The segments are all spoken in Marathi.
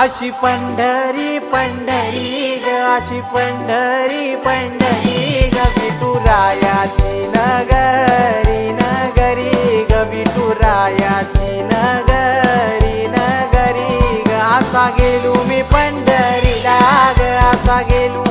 अशी पंढरी पंढरी ग अशी पंढरी पंढरी ग विठुरायाची नगरी नगरी ग विठुरायाची नगरी नगरी ग. असा गेलो मी पंढरीला ग असा गेलो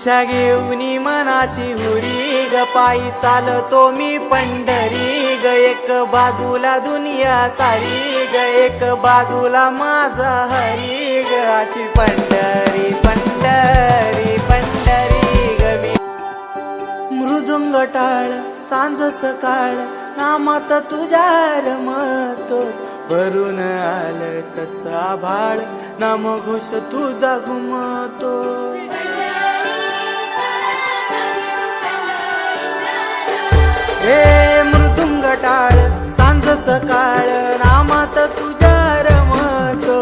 इच्छा घेऊन मनाची हुरी ग पायी चालतो मी पंढरी ग एक बाजूला दुनिया सारी ग एक बाजूला माझा हरी ग अशी पंढरी पंढरी पंढरी ग मी. मृदुंग टाळ सांज सकाळ नामात तुझ्या रमतो. भरून आलं तसा भाळ नाम घोष तुझा घुमतो. हे मृदुंग टाळ सांज सकाळ नामात तुझ्या रमतो.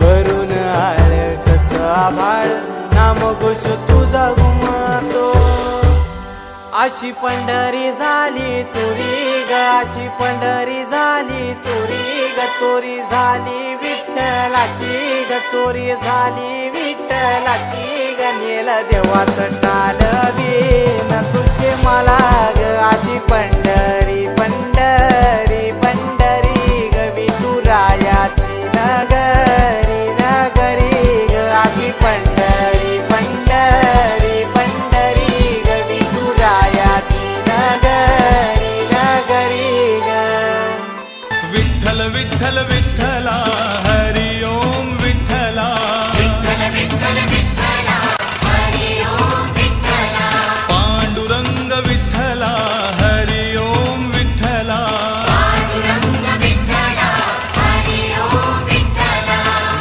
भरून आळ कस भाळ नाम घोष तुझा घुमतो. अशी पंढरी झाली चोरी ग अशी पंढरी झाली चोरी ग चोरी झाली विठ्ठलाची ग चोरी झाली विठ्ठलाची ग नेल देवाचं टाल విఠల విఠల విఠల హరి ఓం విఠల. పాండురంగ విఠల హరి ఓం విఠల.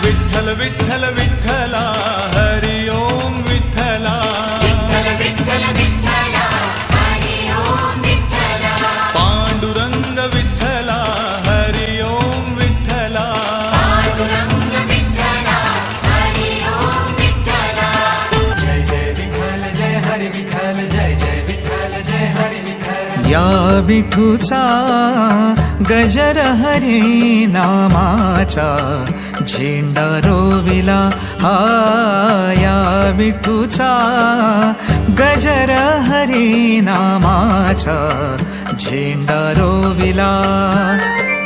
విఠల విఠల విఠలా या विठूचा गजर हरी नामाचा झेंडा रोविला हा या विठूचा गजर हरी नामाचा झेंडा रोविला.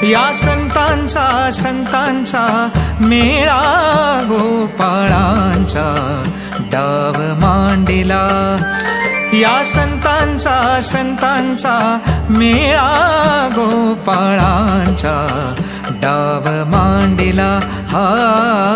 या संतांचा संतांचा मेळा गोपाळांचा डाव मांडिला. या संतांचा संतांचा मेळा गोपाळांचा. डाव मांडिला हा